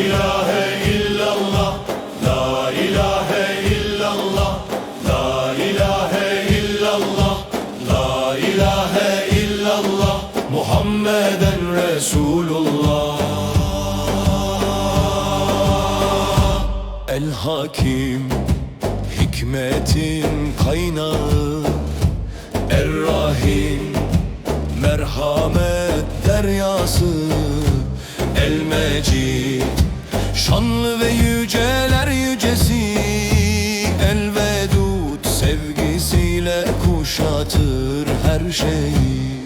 ilahe illallah La ilahe illallah La ilahe illallah La ilahe illallah Muhammeden Resulullah. El Hakim Hikmetin kaynağı. Er Rahim Merhamet deryası. El Mecid Şanlı ve yüceler yücesi El Vedud Sevgisiyle kuşatır her şeyi.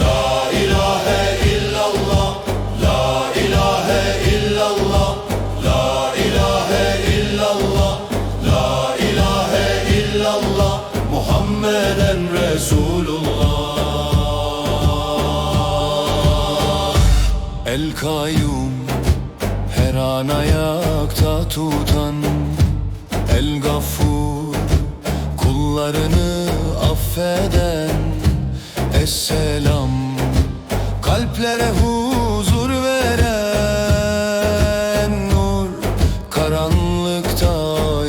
La ilahe illallah La ilahe illallah La ilahe illallah La ilahe illallah Muhammeden Resulullah. El Kayyum her an ayakta tutan El Gaffur kullarını affeden Esselam kalplere huzur veren Nur karanlıkta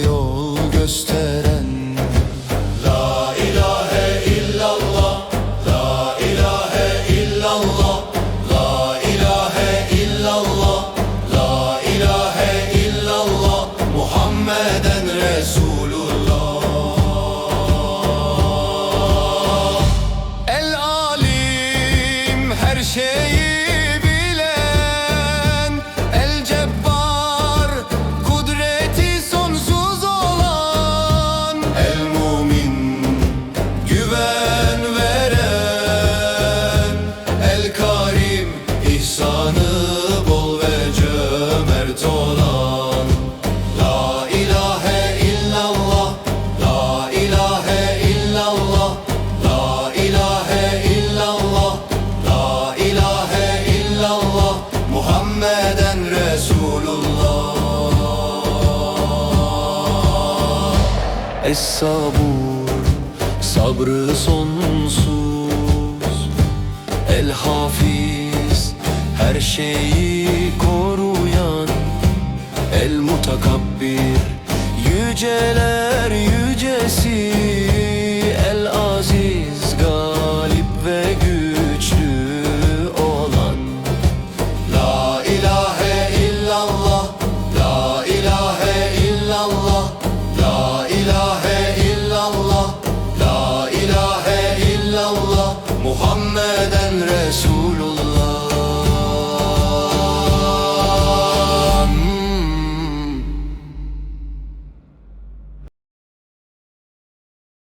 yol gösteren. La ilahe illallah La ilahe illallah Muhammeden Es-sabur sabrı sonsuz. El hafiz her şeyi koruyan. El mutakabbir yüceler yücesi eden Resulullah.